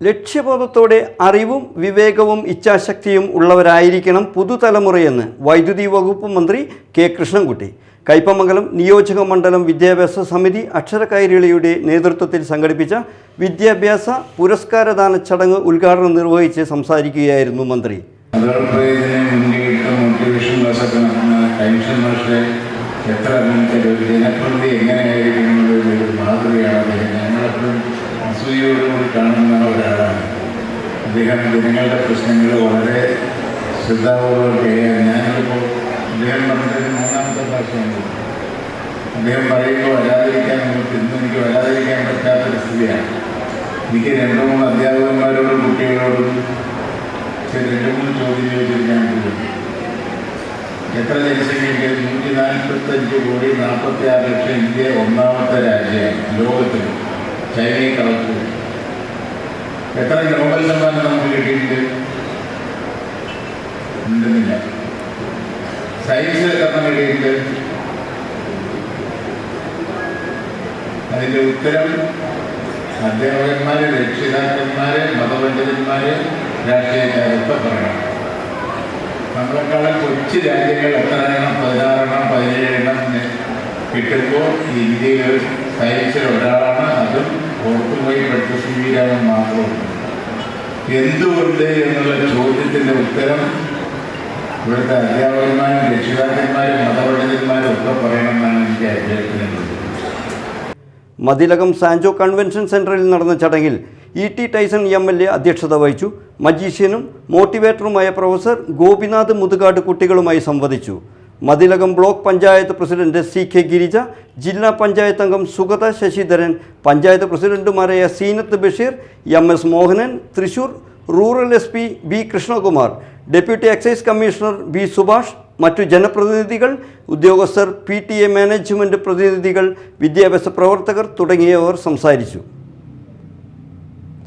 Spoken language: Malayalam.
ലക്ഷ്യബോധത്തോടെ അറിവും വിവേകവും ഇച്ഛാശക്തിയും ഉള്ളവരായിരിക്കണം പുതുതലമുറയെന്ന് വൈദ്യുതി വകുപ്പ് മന്ത്രി കെ കൃഷ്ണൻകുട്ടി. കൈപ്പമംഗലം നിയോജക മണ്ഡലം വിദ്യാഭ്യാസ സമിതി അക്ഷര കൈരളിയുടെ നേതൃത്വത്തിൽ സംഘടിപ്പിച്ച വിദ്യാഭ്യാസ പുരസ്കാരദാന ചടങ്ങ് ഉദ്ഘാടനം നിർവഹിച്ച് സംസാരിക്കുകയായിരുന്നു മന്ത്രി. എത്ര ജനപ്രതി എങ്ങനെയായിരിക്കും മാതൃകയാണ് ഞങ്ങളെപ്പോഴും അസൂയോടുകൂടി കാണുന്ന അദ്ദേഹം ജനങ്ങളുടെ പ്രശ്നങ്ങൾ വളരെ ശ്രദ്ധാപൂർവം കൈകാര്യം ഞാനിപ്പോൾ അദ്ദേഹം പറഞ്ഞിട്ട് മൂന്നാമത്തെ പ്രാവശ്യമാണ് അദ്ദേഹം പറയുമ്പോൾ വരാതിരിക്കാൻ ഇന്ന് എനിക്ക് വരാതിരിക്കാൻ പറ്റാത്തൊരു സ്ഥിതിയാണ്. എനിക്ക് രണ്ടു മൂന്ന് അധ്യാപകന്മാരോടും കുട്ടികളോടും രണ്ട് മൂന്ന് ചോദ്യം ചോദിച്ചിരിക്കാൻ എത്ര ജനസംഖ്യയ്ക്ക് നൂറ്റി നാൽപ്പത്തഞ്ച് കോടി നാൽപ്പത്തി ആറ് ലക്ഷം ഇന്ത്യ ഒന്നാമത്തെ രാജ്യമാണ് ലോകത്തിൽ ചൈനയെ കളക്ട് എത്ര ഉണ്ടെന്നില്ല. സയൻസ് തന്ന കിട്ടിയിട്ടുണ്ട് അതിന്റെ ഉത്തരം അധ്യാപകന്മാര് രക്ഷിതാക്കന്മാര് മതപണ്ഡിതന്മാര് രാഷ്ട്രീയക്കാരൊക്കെ പറയണം. നമ്മളെക്കാളും കൊച്ചു രാജ്യങ്ങൾ എത്ര എണ്ണം? പതിനാറെണ്ണം പതിനേഴെണ്ണം കിട്ടുമ്പോൾ ഇന്ത്യയിൽ സയൻസിൽ ഒരാളാണ്. അതും പുറത്തുപോയി ശ്രീരാമൻ മാത്രമുണ്ട് എന്തുകൊണ്ട് എന്നുള്ള ചോദ്യത്തിന്റെ ഉത്തരം ഇവിടുത്തെ അധ്യാപകന്മാരും രക്ഷിതാക്കന്മാരും മതപണ്ഡിതന്മാരും ഒക്കെ പറയണമെന്നാണ് എനിക്ക് അഭ്യർത്ഥിക്കുന്നത്. മതിലകം സാൻജോ കൺവെൻഷൻ സെന്ററിൽ നടന്ന ചടങ്ങിൽ E T Tyson M L A അധ്യക്ഷത വഹിച്ചു. മജീഷ്യനും മോട്ടിവേറ്ററുമായ പ്രൊഫസർ ഗോപിനാഥ് മുതുകാട് കുട്ടികളുമായി സംവദിച്ചു. Mathilakam block panchayat president C K Girija ജില്ലാ പഞ്ചായത്ത് അംഗം സുഗത ശശിധരൻ പഞ്ചായത്ത് പ്രസിഡന്റുമാരായ Seenath Basheer M S Mohanan Thrissur rural S P B Krishnakumar deputy excise commissioner B Subhash മറ്റു ജനപ്രതിനിധികൾ ഉദ്യോഗസ്ഥർ പി ടി എ മാനേജ്മെന്റ് പ്രതിനിധികൾ വിദ്യാഭ്യാസ പ്രവർത്തകർ തുടങ്ങിയവർ സംസാരിച്ചു.